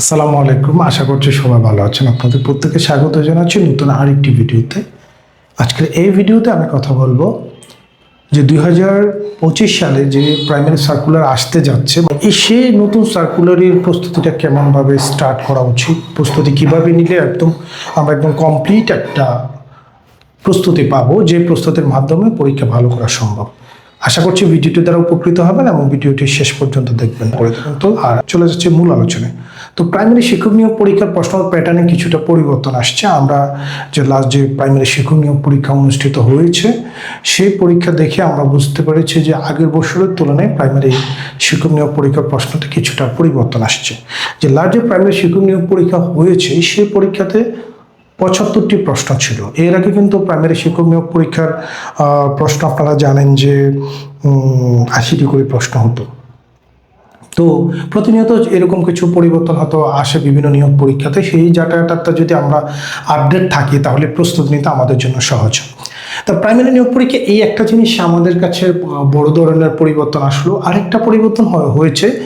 আসসালামু আলাইকুম। আশা করছি সবাই ভালো আছেন। আপনাদের প্রত্যেকে স্বাগত জানাচ্ছি নতুন আরেকটি ভিডিওতে। আজকের এই ভিডিওতে আমি কথা বলব যে দুই হাজার পঁচিশ সালে যে প্রাইমারি সার্কুলার আসতে যাচ্ছে সেই নতুন সার্কুলারের প্রস্তুতিটা কেমনভাবে স্টার্ট করা উচিত? প্রস্তুতি কীভাবে নিলে একদম আমরা একদম কমপ্লিট একটা প্রস্তুতি পাবো, যে প্রস্তুতির মাধ্যমে পরীক্ষা ভালো করা সম্ভব? আশা করছি ভিডিওটি দ্বারা উপকৃত হবেন এবং ভিডিওটি শেষ পর্যন্ত দেখবেন। পরে তো। আর চলে যাচ্ছে মূল আলোচনায়। তো প্রাইমারি শিক্ষক নিয়োগ পরীক্ষার প্রশ্ন প্যাটার্নে কিছুটা পরিবর্তন আসছে। আমরা যে লাস্ট যে প্রাইমারি শিক্ষক নিয়োগ পরীক্ষা অনুষ্ঠিত হয়েছে, সেই পরীক্ষা দেখে আমরা বুঝতে পেরেছি যে আগের বছরের তুলনায় প্রাইমারি শিক্ষক নিয়োগ পরীক্ষার প্রশ্নতে কিছুটা পরিবর্তন আসছে। যে লাস্ট যে প্রাইমারি শিক্ষক নিয়োগ পরীক্ষা হয়েছে, সেই পরীক্ষাতে পঁচাত্তরটি প্রশ্ন ছিল। এর আগে কিন্তু প্রাইমারি শিক্ষক নিয়োগ পরীক্ষার প্রশ্ন আপনারা জানেন যে আশিটি করে প্রশ্ন হতো। তো প্রতিনিয়ত এরকম কিছু পরিবর্তন হয়তো আসে বিভিন্ন নিয়োগ পরীক্ষাতে, সেই যাতায়াতটা যদি আমরা আপডেট থাকি, তাহলে প্রস্তুতি নিতে আমাদের জন্য সহজ। তা প্রাইমারি নিয়োগ পরীক্ষা এই একটা জিনিস আমাদের কাছে বড় ধরনের পরিবর্তন আসলো। আরেকটা পরিবর্তন হয়- হয়েছে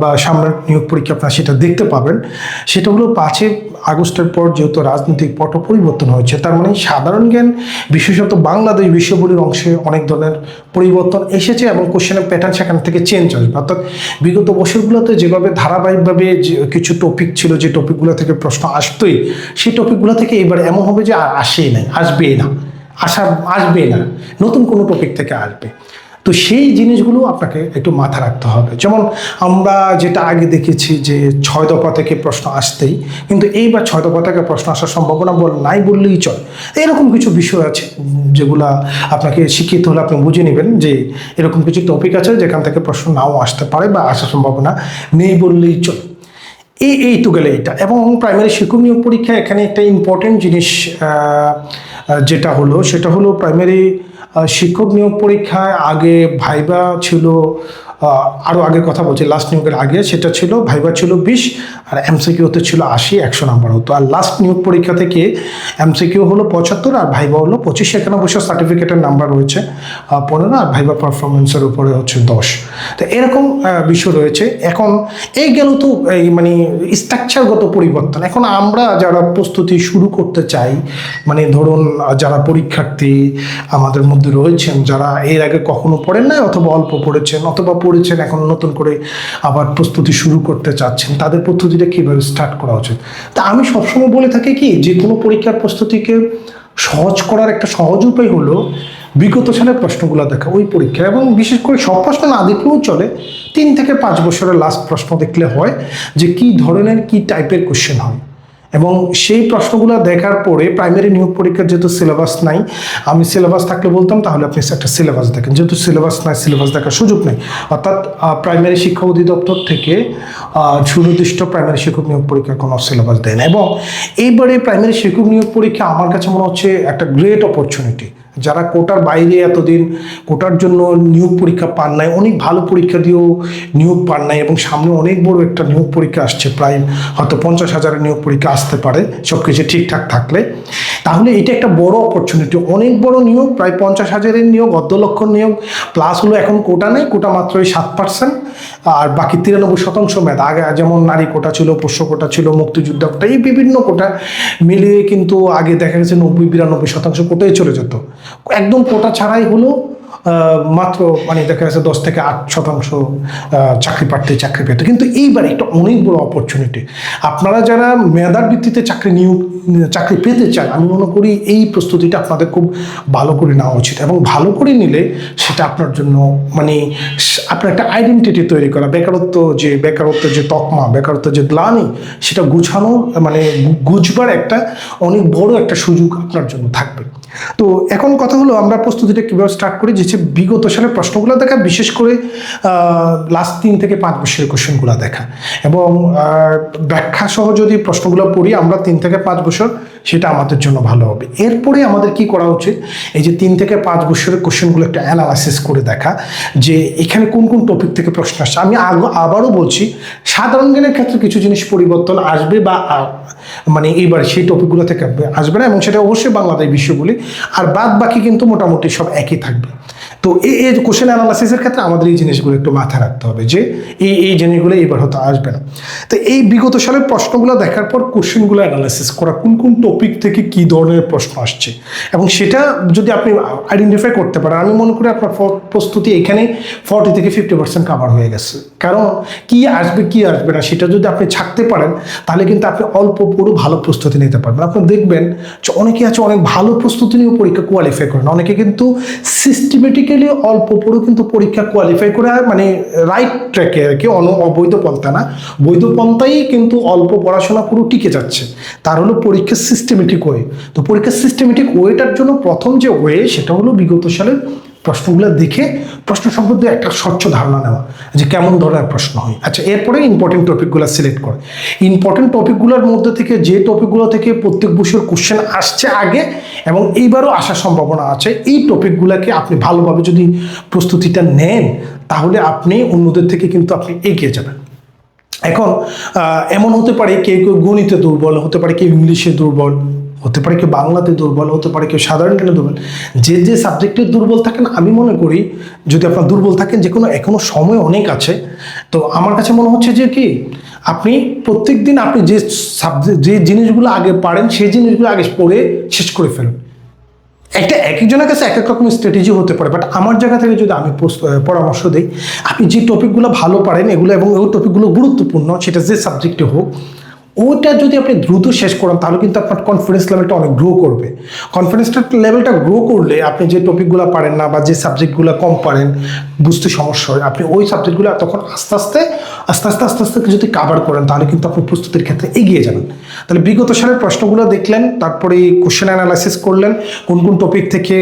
বা সামনের নিয়োগ পরীক্ষা আপনারা সেটা দেখতে পাবেন। সেটা হলো পাঁচই আগস্টের পর যেহেতু রাজনৈতিক পট পরিবর্তন হয়েছে, তার মানে সাধারণ জ্ঞান, বিশেষত বাংলাদেশ বিশ্ববলির অংশে অনেক ধরনের পরিবর্তন এসেছে এবং কোশ্চেনের প্যাটার্ন সেখান থেকে চেঞ্জ আসবে। অর্থাৎ বিগত বছরগুলোতে যেভাবে ধারাবাহিকভাবে কিছু টপিক ছিল, যে টপিকগুলো থেকে প্রশ্ন আসতোই, সেই টপিকগুলো থেকে এবার এমন হবে যে আসেই নাই, আসবেই না। আসা আসবে না। নতুন কোনো টপিক থেকে আসবে। তো সেই জিনিসগুলো আপনাকে একটু মাথা রাখতে হবে। যেমন আমরা যেটা আগে দেখেছি যে ছয় দফা থেকে প্রশ্ন আসতেই, কিন্তু এইবার ছয় দফা থেকে প্রশ্ন আসার সম্ভাবনা বল নাই বললেই চল। এরকম কিছু বিষয় আছে যেগুলা আপনাকে শিক্ষিত হলে আপনি বুঝে নেবেন যে এরকম কিছু টপিক আছে যেখান থেকে প্রশ্ন নাও আসতে পারে বা আসার সম্ভাবনা নেই বললেই চল। এই এই তো গেলে এটা এবং প্রাইমারি শিক্ষক নিয়োগ পরীক্ষা এখানে একটা ইম্পর্টেন্ট জিনিস যেটা হলো সেটা হলো প্রাইমারি শিক্ষক নিয়োগ পরীক্ষায় আগে ভাইবা ছিল আরও আগের কথা বলছি লাস্ট নিয়োগের আগে সেটা ছিল ভাইবা ছিল বিশ, আর এমসিকিউতে ছিল আশি, একশো নাম্বার হতো। আর লাস্ট নিয়োগ পরীক্ষা থেকে এমসিকিউ হলো পঁচাত্তর, আর ভাইবা হলো পঁচিশ অবশ্য সার্টিফিকেটের নাম্বার রয়েছে পনেরো, আর ভাইবা পারফরমেন্সের উপরে হচ্ছে দশ। তো এরকম বিষয় রয়েছে। এখন এই গেল তো, এই মানে স্ট্রাকচারগত পরিবর্তন। এখন আমরা যারা প্রস্তুতি শুরু করতে চাই মানে ধরুন, যারা পরীক্ষার্থী আমাদের মধ্যে রয়েছেন, যারা এর আগে কখনো পড়েন নাই অথবা অল্প পড়েছেন, অথবা পড়েছেন, এখন নতুন করে আবার প্রস্তুতি শুরু করতে চাচ্ছেন, তাদের প্রস্তুতিটা কীভাবে স্টার্ট করা উচিত? তা আমি সবসময় বলে থাকি কি, যে কোনো পরীক্ষার প্রস্তুতিকে সহজ করার একটা সহজ উপায় হলো বিগত সালের প্রশ্নগুলো দেখা, ওই পরীক্ষা। এবং বিশেষ করে সব প্রশ্ন না দেখলেও চলে, তিন থেকে পাঁচ বছরের লাস্ট প্রশ্ন দেখলে হয় যে কি ধরনের, কি টাইপের কোশ্চেন হয়। এবং সেই প্রশ্নগুলো দেখার পরে প্রাইমারি নিয়োগ পরীক্ষার যেহেতু সিলেবাস নাই, আমি সিলেবাস থাকলে বলতাম, তাহলে আপনি একটা সিলেবাস দেখেন। যেহেতু সিলেবাস নাই সিলেবাস দেখার সুযোগ নেই। অর্থাৎ প্রাইমারি শিক্ষা অধিদপ্তর থেকে সুনির্দিষ্ট প্রাইমারি শিক্ষক নিয়োগ পরীক্ষার কোনো সিলেবাস দেয় না। এবং এইবারে প্রাইমারি শিক্ষক নিয়োগ পরীক্ষা আমার কাছে মনে হচ্ছে একটা গ্রেট অপরচুনিটি যারা কোটার বাইরে এতদিন কোটার জন্য নিয়োগ পরীক্ষা পান নাই, অনেক ভালো পরীক্ষা দিয়েও নিয়োগ পান নাই এবং সামনে অনেক বড় একটা নিয়োগ পরীক্ষা আসছে, প্রায় হয়তো পঞ্চাশ হাজারের নিয়োগ পরীক্ষা আসতে পারে সব কিছু ঠিকঠাক থাকলে। তাহলে এটা একটা বড় অপরচুনিটি অনেক বড় নিয়োগ, প্রায় পঞ্চাশ হাজারের নিয়োগ, অর্ধ লক্ষ নিয়োগ প্লাস হলো এখন কোটা নেই, কোটা মাত্র ওই সাত পার্সেন্ট আর বাকি তিরানব্বই শতাংশ মেধা। আগে যেমন নারী কোটা ছিল পোষ্য কোটা ছিল, মুক্তিযোদ্ধা কোটা, এই বিভিন্ন কোটা মিলিয়ে কিন্তু আগে দেখা গেছে নব্বই, বিরানব্বই শতাংশ কোটায় চলে যেত। একদম কোটা ছাড়াই হলো মাত্র মানে দেখা যাচ্ছে দশ থেকে আট শতাংশ চাকরি প্রার্থী চাকরি পেত কিন্তু এইবার একটা অনেক বড় অপরচুনিটি আপনারা যারা মেধার ভিত্তিতে চাকরি নিয়োগ, চাকরি পেতে চান, আমি মনে করি এই প্রস্তুতিটা আপনাদের খুব ভালো করে নেওয়া উচিত। এবং ভালো করে নিলে সেটা আপনার জন্য মানে আপনার একটা আইডেন্টিটি তৈরি করা, বেকারত্ব যে বেকারত্বের যে তকমা বেকারত্বের যে গ্লানি, সেটা গুছানো মানে গুছবার একটা অনেক বড় একটা সুযোগ আপনার জন্য থাকবে। তো এখন কথা হলো, আমরা প্রস্তুতিটা কীভাবে স্টার্ট করি? যে বিগত সালের প্রশ্নগুলো দেখা, বিশেষ করে লাস্ট তিন থেকে পাঁচ বছরের কোশ্চেনগুলো দেখা। এবং ব্যাখ্যা সহ যদি প্রশ্নগুলো পড়ি, আমরা তিন থেকে পাঁচ বছর, সেটা আমাদের জন্য ভালো হবে। এরপরে আমাদের কি করা উচিত? এই যে তিন থেকে পাঁচ বছরের কোশ্চেনগুলো একটা অ্যানালাইসিস করে দেখা, যে এখানে কোন কোন টপিক থেকে প্রশ্ন আসছে। আমি আবারও বলছি, সাধারণ জ্ঞানের ক্ষেত্রে কিছু জিনিস পরিবর্তন আসবে বা মানে এইবার সেই টপিকগুলো থেকে আসবে না, এবং সেটা অবশ্যই বাংলাদেশ বিশ্ব বলি। আর বাদ বাকি কিন্তু মোটামুটি সব একই থাকবে। তো এই এই কোশ্চেন অ্যানালাইসিসের ক্ষেত্রে আমাদের এই জিনিসগুলো একটু মাথায় রাখতে হবে যে, এই এই জিনিসগুলো এবার হয়তো আসবে না। তো এই বিগত সালের প্রশ্নগুলো দেখার পর কোশ্চেনগুলো অ্যানালাইসিস করা, কোন কোন টপিক থেকে কি ধরনের প্রশ্ন আসছে? এবং সেটা যদি আপনি আইডেন্টিফাই করতে পারেন, আমি মনে করি আপনার প্রস্তুতি এখানে ফর্টি থেকে ফিফটি পার্সেন্ট কাভার হয়ে গেছে। কারণ কি আসবে কি আসবে না সেটা যদি আপনি ছাড়তে পারেন, তাহলে কিন্তু আপনি অল্প পুরো ভালো প্রস্তুতি নিতে পারবেন। আপনি দেখবেন যে অনেকে আছে অনেক ভালো প্রস্তুতি নিয়েও পরীক্ষা কোয়ালিফাই করেন অনেকে কিন্তু সিস্টেমেটিক্যালি অল্প পড়েও কিন্তু পরীক্ষা কোয়ালিফাই করে মানে রাইট ট্র্যাকে আর কি অবৈধ পন্থা না। বৈধ পন্থাই কিন্তু অল্প পড়াশোনা পুরো টিকে যাচ্ছে। তার হলো পরীক্ষা সিস্টেমেটিক ওয়ে তো পরীক্ষা সিস্টেমেটিক ওয়েটার জন্য প্রথম যে ওয়ে সেটা হলো বিগত সালের প্রশ্নগুলো দেখে প্রশ্ন সম্বন্ধে একটা স্বচ্ছ ধারণা নেওয়া, যে কেমন ধরনের প্রশ্ন হয়। আচ্ছা এরপরে ইম্পর্টেন্ট টপিকগুলো সিলেক্ট করে। ইম্পর্টেন্ট টপিকগুলোর মধ্যে থেকে যে টপিকগুলো থেকে প্রত্যেক বছর কোশ্চেন আসছে আগে এবং এইবারও আসার সম্ভাবনা আছে, এই টপিকগুলোকে আপনি ভালোভাবে যদি প্রস্তুতিটা নেন, তাহলে আপনি অন্যদের থেকে কিন্তু আপনি এগিয়ে যাবেন। এখন এমন হতে পারে কেউ কেউ গণিতে দুর্বল, হতে পারে কেউ ইংলিশে দুর্বল হতে পারে কেউ বাংলাতে দুর্বল, হতে পারে কেউ সাধারণ জ্ঞানে দুর্বল। যে যে সাবজেক্টে দুর্বল থাকেন, আমি মনে করি যদি আপনার দুর্বল থাকেন যে কোনো এখনও সময় অনেক আছে, তো আমার কাছে মনে হচ্ছে যে কি, আপনি প্রত্যেক দিন আপনি যে সাবজেক্ট যে জিনিসগুলো আগে পারেন, সেই জিনিসগুলো আগে পড়ে শেষ করে ফেলুন। একটা এক একজনের কাছে এক এক রকমের স্ট্র্যাটেজি হতে পারে বাট আমার জায়গা থেকে যদি আমি পরামর্শ দিই, আপনি যে টপিকগুলো ভালো পারেন, এগুলো এবং ওই টপিকগুলো গুরুত্বপূর্ণ, সেটা যে সাবজেক্টে হোক ওটা যদি আপনি দ্রুত শেষ করেন, তাহলে কিন্তু আপনার কনফিডেন্স লেভেলটা অনেক গ্রো করবে। কনফিডেন্সটা লেভেলটা গ্রো করলে আপনি যে টপিকগুলো পারেন না বা যে সাবজেক্টগুলো কম পারেন, বুঝতে সমস্যা হয়। আপনি ওই সাবজেক্টগুলো তখন আস্তে আস্তে আস্তে আস্তে আস্তে আস্তে যদি কাভার করেন, তাহলে কিন্তু আপনি প্রস্তুতির ক্ষেত্রে এগিয়ে যাবেন। তাহলে বিগত সালের প্রশ্নগুলো দেখলেন, তারপরে কোশ্চেন অ্যানালাইসিস করলেন, কোন কোন টপিক থেকে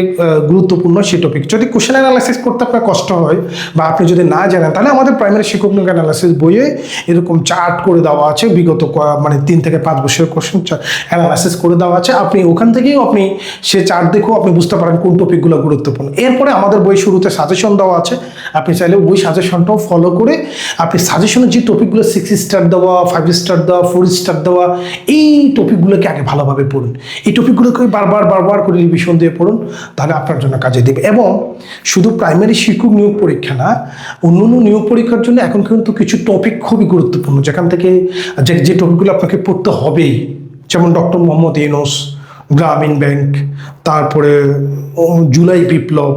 গুরুত্বপূর্ণ সেই টপিক যদি কোশ্চেন অ্যানালাইসিস করতে আপনার কষ্ট হয়, বা আপনি যদি না জানেন, তাহলে আমাদের প্রাইমারি শিক্ষক নিয়োগ অ্যানালাইসিস বইয়ে এরকম চার্ট করে দেওয়া আছে, বিগত মানে তিন থেকে পাঁচ বছরের কোশ্চেন অ্যানালাইসিস করে দেওয়া আছে। আপনি ওখান থেকেও আপনি সে চার্ট দেখেও আপনি বুঝতে পারেন কোন টপিকগুলো গুরুত্বপূর্ণ। এরপরে আমাদের বই শুরুতে সাজেশন দেওয়া আছে। আপনি চাইলে ওই সাজেশনটাও ফলো করে আপনি সাজেশনের যে টপিকগুলো সিক্স স্টার দেওয়া ফাইভ স্টার দেওয়া ফোর স্টার দেওয়া, এই টপিকগুলোকে আগে ভালোভাবে পড়ুন। এই টপিকগুলোকে বারবার বারবার করে রিভিশন দিয়ে পড়ুন, তাহলে আপনার জন্য কাজে দেবে। এবং শুধু প্রাইমারি শিক্ষক নিয়োগ পরীক্ষা না, অন্য অন্য নিয়োগ পরীক্ষার জন্য এখন কিন্তু কিছু টপিক খুবই গুরুত্বপূর্ণ। যেখান থেকে যে যে টপিকগুলো আপনাকে পড়তে হবেই, যেমন ডক্টর মোহাম্মদ ইউনুস গ্রামীণ ব্যাংক, তারপরে জুলাই বিপ্লব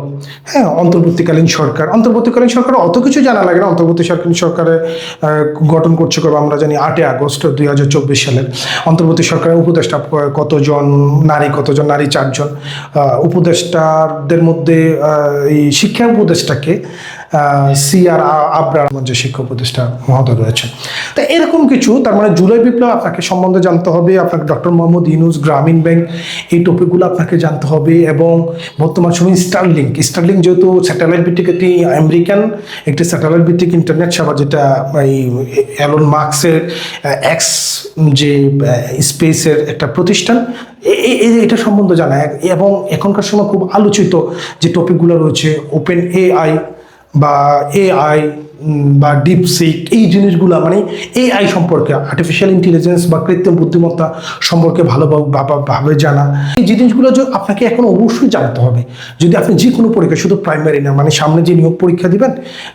হ্যাঁ অন্তর্বর্তীকালীন সরকার। অন্তর্বর্তীকালীন সরকার অত কিছু জানা লাগে না। অন্তর্বর্তী অন্তর্বর্তীকালীন সরকারে গঠন করছে কবে আমরা জানি আটই আগস্ট দুই হাজার চব্বিশ সালের। অন্তর্বর্তী সরকারের উপদেষ্টা কতজন নারী কতজন নারী, চারজন। উপদেষ্টাদের মধ্যে এই শিক্ষা উপদেষ্টাকে সি আর আবরার যে শিক্ষা উপদেষ্টা মহোদয় রয়েছে তা এরকম কিছু, তার মানে জুলাই বিপ্লব আপনাকে সম্বন্ধে জানতে হবে, আপনাকে ডক্টর মোহাম্মদ ইউনুস, গ্রামীণ ব্যাংক, এই টপিকগুলো আপনাকে জানতে হবে এবং বর্তমান সময় স্টারলিংক। স্টারলিংক যেহেতু স্যাটেলাইট ভিত্তিক একটি আমেরিকান, একটি স্যাটেলাইট ভিত্তিক ইন্টারনেট সেবা যেটা এই অ্যালন মার্কসের এক্স যে স্পেসের একটা প্রতিষ্ঠান এটা সম্বন্ধে জানা। এবং এখনকার সময় খুব আলোচিত যে টপিকগুলো রয়েছে, ওপেন এআই বা এআই বা ডিপসিক এই জিনিসগুলো মানে এআই সম্পর্কে আর্টিফিশিয়াল ইন্টেলিজেন্স বা কৃত্রিম বুদ্ধিমত্তা সম্পর্কে ভালোভাবে ভাবে জানা। এই জিনিসগুলো যে আপনাকে এখন অবশ্যই জানতে হবে। যদি আপনি যে কোনো পরীক্ষা, শুধু প্রাইমারি না মানে সামনে যে নিয়োগ পরীক্ষা দিবেন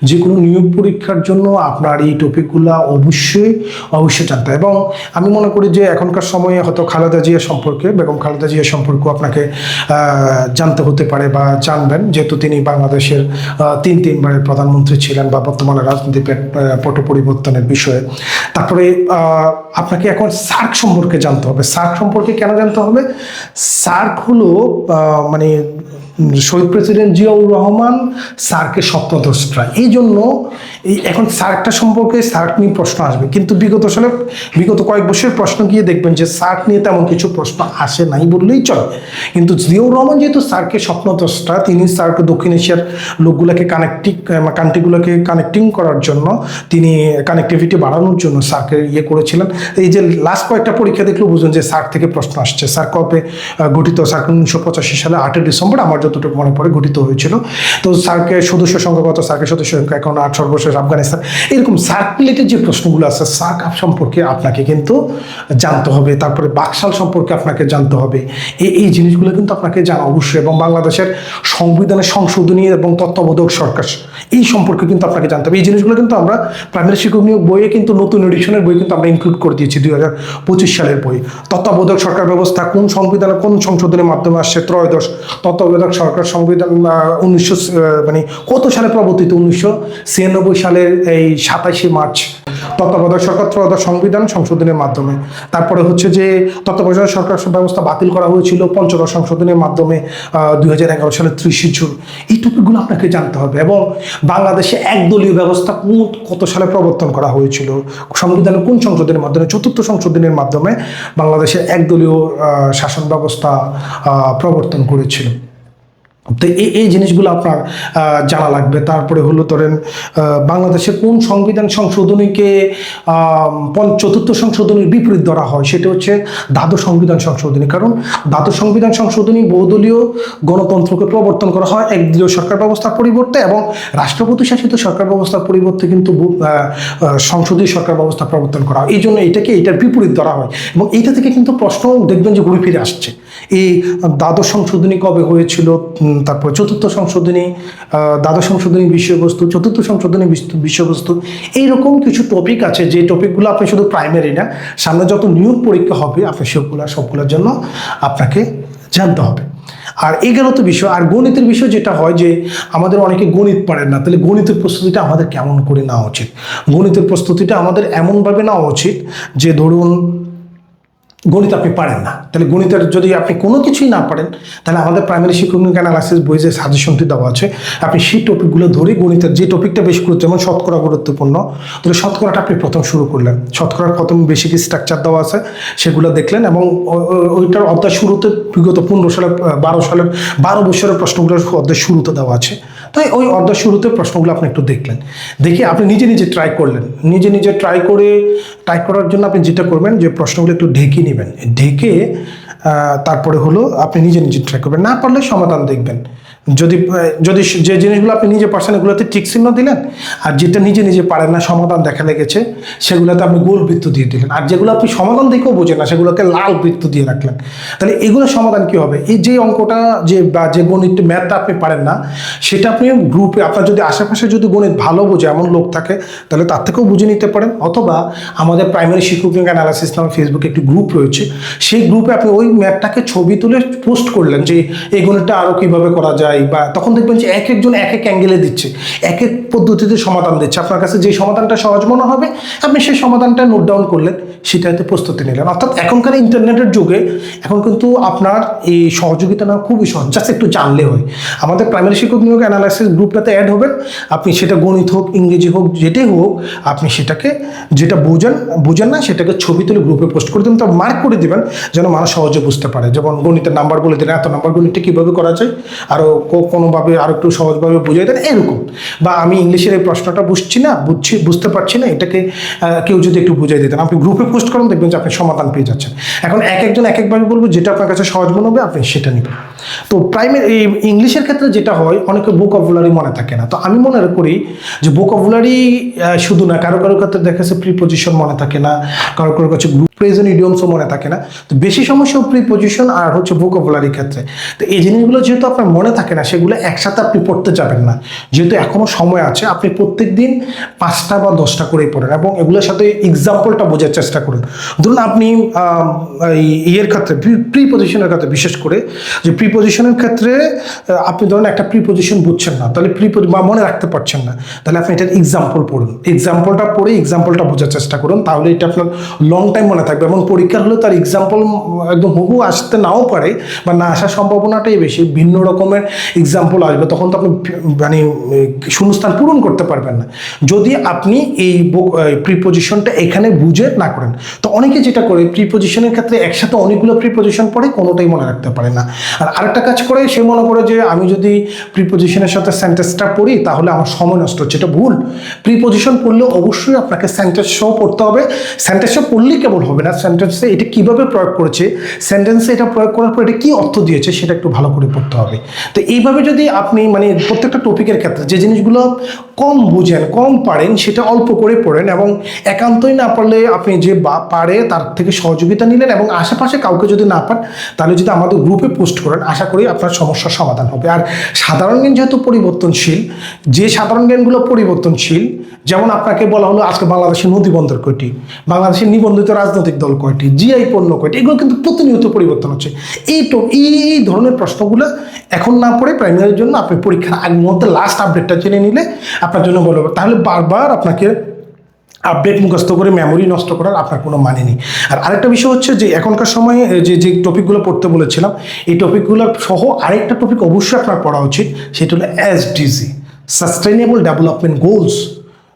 যে কোনো নিয়োগ পরীক্ষার জন্য আপনার এই টপিকগুলো অবশ্যই অবশ্যই জানতে হবে। এবং আমি মনে করি যে এখনকার সময়ে হয়তো খালেদা জিয়া সম্পর্কে, বেগম খালেদা জিয়া সম্পর্কে আপনাকে জানতে হতে পারে বা জানবেন। যেহেতু তিনি বাংলাদেশের তিন তিনবারের প্রধানমন্ত্রী ছিলেন বা বর্তমানে রাজনীতি পট পরিবর্তনের বিষয়ে। তারপরে আপনাকে এখন সার্ক সম্পর্কে জানতে হবে। সার্ক সম্পর্কে কেন জানতে হবে? সার্ক হলো মানে শহীদ প্রেসিডেন্ট জিয়াউর রহমান সার্কের স্বপ্নদ্রষ্টা এই জন্য এই এখন সার্কটা সম্পর্কে সার্ক নিয়ে প্রশ্ন আসবে। কিন্তু বিগত সালে, বিগত কয়েক বছরের প্রশ্ন গিয়ে দেখবেন যে সার্ক নিয়ে তেমন কিছু প্রশ্ন আসে নাই বললেই চলে। কিন্তু জিয়াউর রহমান যেহেতু সার্কের স্বপ্নদ্রষ্টা তিনি সার্ক দক্ষিণ এশিয়ার লোকগুলোকে কানেক্টিং কান্ট্রিগুলোকে কানেক্টিং করার জন্য, তিনি কানেক্টিভিটি বাড়ানোর জন্য সার্কের ইয়ে করেছিলেন। এই যে লাস্ট কয়েকটা পরীক্ষা দেখলেও বুঝুন যে সার্ক থেকে প্রশ্ন আসছে। সার্ক কবে গঠিত? সার্ক উনিশশো পঁচাশি সালে আটই ডিসেম্বর, আমার যতটুকু মনে পড়ে গঠিত হয়েছিল। তো সার্কের সদস্য সংখ্যা কত? সার্কের সদস্য সংখ্যা এখন আট সর্বশেষ আফগানিস্তান। এরকম সার্ক রিলেটেড যে প্রশ্নগুলো আছে সার্ক সম্পর্কে আপনাকে কিন্তু জানতে হবে। তারপরে বাকশাল সম্পর্কে আপনাকে জানতে হবে। এই এই জিনিসগুলো কিন্তু আপনাকে জানা অবশ্যই। এবং বাংলাদেশের সংবিধানের সংশোধনী এবং তত্ত্বাবধায়ক সরকার, এই সম্পর্কে কিন্তু আপনাকে জানতে হবে। এই জিনিসগুলো কিন্তু আমরা প্রাইমারি শিক্ষক নিয়োগ বইয়ে কিন্তু নতুন এডিশনের বই কিন্তু আমরা ইনক্লুড করে দিয়েছি দুই হাজার পঁচিশ সালের বই। তত্ত্বাবধায়ক সরকার ব্যবস্থা, কোন সংবিধানের কোন সংশোধনের মাধ্যমে আসছে ত্রয়োদশ তত্ত্বাবধায়ক সরকার সংবিধান উনিশশো মানে কত সালে প্রবর্তিত? উনিশশো ছিয়ানব্বই সালের এই সাতাশে মার্চ। তত্ত্বাবধায়ক সরকার ত্রয়োদশ সংবিধান সংশোধনের মাধ্যমে। তারপরে হচ্ছে যে তত্ত্বাবধায়ক সরকার ব্যবস্থা বাতিল করা হয়েছিল পঞ্চদশ সংশোধনের মাধ্যমে দুই হাজার এগারো সালের ত্রিশে জুন। এই টপিকগুলো আপনাকে জানতে হবে এবং বাংলাদেশে একদলীয় ব্যবস্থা কোন কত সালে প্রবর্তন করা হয়েছিল? সংবিধানের কোন সংশোধনের মাধ্যমে? চতুর্থ সংশোধনের মাধ্যমে বাংলাদেশে একদলীয় শাসন ব্যবস্থা প্রবর্তন করেছিল। তো এই এই জিনিসগুলো আপনার জানা লাগবে। তারপরে হলো ধরেন বাংলাদেশে কোন সংবিধান সংশোধনীকে চতুর্থ সংশোধনীর বিপরীত ধরা হয়, সেটা হচ্ছে দ্বাদশ সংবিধান সংশোধনী। কারণ দ্বাদশ সংবিধান সংশোধনী বহুদলীয় গণতন্ত্রকে প্রবর্তন করা হয়, একদলীয় সরকার ব্যবস্থার পরিবর্তে এবং রাষ্ট্রপতি শাসিত সরকার ব্যবস্থার পরিবর্তে কিন্তু সংসদীয় সরকার ব্যবস্থা প্রবর্তন করা হয়। এই জন্য এটাকে এটার বিপরীত ধরা হয় এবং এইটা থেকে কিন্তু প্রশ্ন দেখবেন যে ঘুরে ফিরে আসছে। এই দ্বাদশ সংশোধনী কবে হয়েছিল তারপর চতুর্থ সংশোধনী দ্বাদশ সংশোধনী বিষয়বস্তু, চতুর্থ সংশোধনী বিস- বিষয়বস্তু, এইরকম কিছু টপিক আছে যে টপিকগুলো আপনি শুধু প্রাইমারি না, সামনে যত নিয়োগ পরীক্ষা হবে আপনি সেগুলো, সবগুলোর জন্য আপনাকে জানতে হবে। আর এই গেল তো বিষয়, আর গণিতের বিষয় যেটা হয় যে আমাদের অনেকে গণিত পারেন না, তাহলে গণিতের প্রস্তুতিটা আমাদের কেমন করে নেওয়া উচিত? গণিতের প্রস্তুতিটা আমাদের এমনভাবে নেওয়া উচিত যে ধরুন গণিত আপনি পারেন না। তাহলে গণিতের যদি আপনি কোনো কিছুই না পারেন, তাহলে আমাদের প্রাইমারি শিক্ষক অ্যানালাইসিস বই যে সাজেশনটি দেওয়া আছে, আপনি সেই টপিকগুলো ধরে গণিতের যে টপিকটা বেশি গুরুত্ব, যেমন শতকরা গুরুত্বপূর্ণ, তাহলে শতকরাটা আপনি প্রথম শুরু করলেন। শতকরার প্রথম বেশি কি স্ট্রাকচার দেওয়া আছে, সেগুলো দেখলেন এবং ওইটার অধ্যায় শুরুতে বিগত পনেরো সালের বারো সালের, বারো বছরের প্রশ্নগুলোর অধ্যায় শুরুতে দেওয়া আছে। তাই ওই অর্ধেক শুরুতে প্রশ্নগুলো আপনি একটু দেখলেন। দেখে আপনি নিজে নিজে ট্রাই করলেন। নিজে নিজে ট্রাই করে ট্রাই করার জন্য আপনি যেটা করবেন যে প্রশ্নগুলো একটু ঢেকে নেবেন। ঢেকে তারপরে হলো আপনি নিজে নিজে ট্রাই করবেন। না পারলে সমাধান দেখবেন। যদি যদি যে জিনিসগুলো আপনি নিজে পারছেন, এগুলোতে টিক চিহ্ন দিলেন, আর যেটা নিজে নিজে পারেন না, সমাধান দেখা লেগেছে, সেগুলোতে আপনি গোল বৃত্ত দিয়ে দিলেন। আর যেগুলো আপনি সমাধান দেখেও বোঝেন না, সেগুলোকে লাল বৃত্ত দিয়ে রাখলেন। তাহলে এগুলো সমাধান কি হবে? এই যে অঙ্কটা, যে, বা যে গণিত ম্যাথটা আপনি পারেন না, সেটা আপনি গ্রুপে, আপনার যদি আশেপাশে যদি গণিত ভালো বোঝে, এমন লোক থাকে, তাহলে তার থেকেও বুঝে নিতে পারেন। অথবা আমাদের প্রাইমারি শিক্ষক অ্যানালাইসিস নামে ফেসবুকে একটি গ্রুপ রয়েছে। সেই গ্রুপে আপনি ওই ম্যাথটাকে ছবি তুলে পোস্ট করলেন যে, এই গণিতটা আরও কীভাবে করা যায় বা তখন দেখবেন যে এক একজন এক এক অ্যাঙ্গেলে দিচ্ছে, এক এক পদ্ধতিতে সমাধান দিচ্ছে। আপনার কাছে যে সমাধানটা সহজ মনে হবে, আপনি সেই সমাধানটা নোট ডাউন করলেন সেটাতে প্রস্তুতি নিলেন। অর্থাৎ এখনকার ইন্টারনেটের যুগে, এখন কিন্তু আপনার এই সহযোগিতা নেওয়া খুবই সহজ। জাস্ট একটু জানলে হয়। আমাদের প্রাইমারি শিক্ষক নিয়োগ অ্যানালাইসিস গ্রুপটাতে অ্যাড হবেন। আপনি সেটা গণিত হোক, ইংরেজি হোক, যেটাই হোক, আপনি সেটাকে যেটা বোঝেন বোঝেন না, সেটাকে ছবি তুলে গ্রুপে পোস্ট করে দেবেন। তো মার্ক করে দিবেন, যেন মানুষ সহজে বুঝতে পারে। যেমন গণিতের নাম্বার বলে দিলেন, এত নাম্বার গণিতটা কীভাবে করা যায়? আরও কোনোভাবে আরও একটু সহজভাবে বুঝিয়ে দেন এরকম। বা আমি ইংলিশের এই প্রশ্নটা বুঝছি না, বুঝছি, বুঝতে পারছি না, এটাকে কেউ যদি একটু বুঝিয়ে দিতেন। আপনি গ্রুপে পোস্ট করেন, দেখবেন যে আপনি সমাধান পেয়ে যাচ্ছেন। এখন এক একজন এক একভাবে বলব, যেটা আপনার কাছে সহজ মনে হবে, আপনি সেটা নেবেন। তো প্রাইমারি ইংলিশের ক্ষেত্রে যেটা হয়, অনেকে বুক অফুলারি মনে থাকে না। তো আমি মনে করি যে বুক অফুলারি শুধু না, কারও কারও ক্ষেত্রে দেখা যাচ্ছে প্রিপোজিশন মনে থাকে না, কারও কারও কাছে প্রেজেন্ট ইডিয়মসও মনে থাকে না। তো বেশি সমস্যা প্রিপোজিশন আর হচ্ছে ভোকাবুলারির ক্ষেত্রে। তো এই জিনিসগুলো যেহেতু আপনার মনে থাকে না, সেগুলো একসাথে আপনি পড়তে যাবেন না। যেহেতু এখনও সময় আছে, আপনি প্রত্যেক দিন পাঁচটা বা দশটা করেই পড়েন এবং এগুলোর সাথে এক্সাম্পলটা বোঝার চেষ্টা করুন। ধরুন আপনি ইয়ের ক্ষেত্রে প্রিপোজিশনের ক্ষেত্রে, বিশেষ করে যে প্রিপোজিশনের ক্ষেত্রে আপনি ধরুন একটা প্রিপোজিশন বুঝছেন না, তাহলে প্রিপো বা মনে রাখতে পারছেন না, তাহলে আপনি এটার এক্সাম্পল পড়ুন। এক্সাম্পলটা পড়ে এক্সাম্পলটা বোঝার চেষ্টা করুন, তাহলে এটা আপনার লং টাইম মনে থাকবে এবং পরীক্ষার হলে তার এক্সাম্পল একদম হুবু আসতে নাও পারে, বা না আসার সম্ভাবনাটাই বেশি। ভিন্ন রকমের এক্সাম্পল আসবে, তখন তো আপনি মানে শূন্যস্থান পূরণ করতে পারবেন না। যদি আপনি এই প্রিপোজিশনটা এখানে বুঝে না করেন, তো অনেকে যেটা করে প্রিপোজিশনের ক্ষেত্রে একসাথে অনেকগুলো প্রিপোজিশন পড়ে, কোনোটাই মনে রাখতে পারে না। আর আরেকটা কাজ করে, সে মনে করে যে, আমি যদি প্রিপোজিশনের সাথে সেন্টেন্সটা পড়ি, তাহলে আমার সময় নষ্ট হচ্ছে, এটা ভুল। প্রিপোজিশন পড়লে অবশ্যই আপনাকে সেন্টেন্স শো পড়তে হবে। সেন্টেন্স শো পড়লেই কেবল হবে? হবে না সেন্টেন্সে এটা কীভাবে প্রয়োগ করেছে? সেন্টেন্সে এটা প্রয়োগ করার পর এটা কি অর্থ দিয়েছে সেটা একটু ভালো করে পড়তে হবে। তো এইভাবে যদি আপনি মানে প্রত্যেকটা টপিকের ক্ষেত্রে যে জিনিসগুলো কম বুঝেন, কম পারেন, সেটা অল্প করে পড়েন এবং একান্তই না পারলে আপনি যে বা পারে তার থেকে সহযোগিতা নিলেন এবং আশেপাশে কাউকে যদি না পান, তাহলে যদি আমাদের গ্রুপে পোস্ট করেন, আশা করি আপনার সমস্যার সমাধান হবে। আর সাধারণ জ্ঞান যেহেতু পরিবর্তনশীল, যে সাধারণ জ্ঞানগুলো পরিবর্তনশীল, যেমন আপনাকে বলা হলো আজকে বাংলাদেশের নদী বন্দর কয়টি? বাংলাদেশের নিবন্ধিত রাজনৈতিক দল কয়টি জিআই পণ্য কয়টি, এগুলো কিন্তু প্রতিনিয়ত পরিবর্তন হচ্ছে। এই এই ধরনের প্রশ্নগুলো এখন না পড়ে প্রাইমারির জন্য আপনি পরীক্ষার আগ মুহূর্তে লাস্ট আপডেটটা জেনে নিলে আপনার জন্য ভালো হবে। তাহলে বারবার আপনাকে আপডেট মুখস্থ করে মেমোরি নষ্ট করার আপনার কোনো মানে নেই। আর আরেকটা বিষয় হচ্ছে যে এখনকার সময়ে যে যে টপিকগুলো পড়তে বলেছিলাম, এই টপিকগুলো সহ আরেকটা টপিক অবশ্যই আপনার পড়া উচিত, সেটা হলো এসডিজি সাস্টেনেবল ডেভেলপমেন্ট গোলস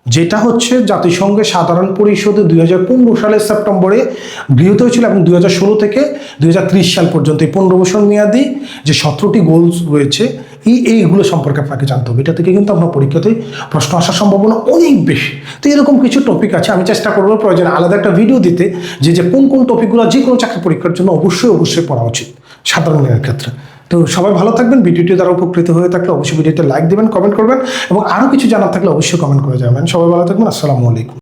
যেটা হচ্ছে জাতিসংঘের সাধারণ পরিষদে দুই হাজার পনেরো সালের সেপ্টেম্বরে গৃহীত হয়েছিল এবং দুই হাজার ষোলো থেকে দুই হাজার ত্রিশ সাল পর্যন্ত এই পনেরো বছর মেয়াদি যে সতেরোটি গোলস রয়েছে, এই এইগুলো সম্পর্কে আপনাকে জানতে হবে। এটা থেকে কিন্তু আপনার পরীক্ষাতে প্রশ্ন আসার সম্ভাবনা অনেক বেশি। তো এরকম কিছু টপিক আছে, আমি চেষ্টা করব প্রয়োজনে আলাদা একটা ভিডিও দিতে যে যে কোন কোন টপিকগুলো যে কোনো চাকরি পরীক্ষার জন্য অবশ্যই অবশ্যই পড়া উচিত সাধারণ জ্ঞানের ক্ষেত্রে। তো সবাই ভালো থাকবেন ভিডিওটি দ্বারা উপকৃত হয়ে থাকলে অবশ্যই ভিডিওতে লাইক দেবেন কমেন্ট করবেন এবং আরও কিছু জানার থাকলে অবশ্যই কমেন্ট করে যাবেন সবাই ভালো থাকবেন, আসসালামু আলাইকুম।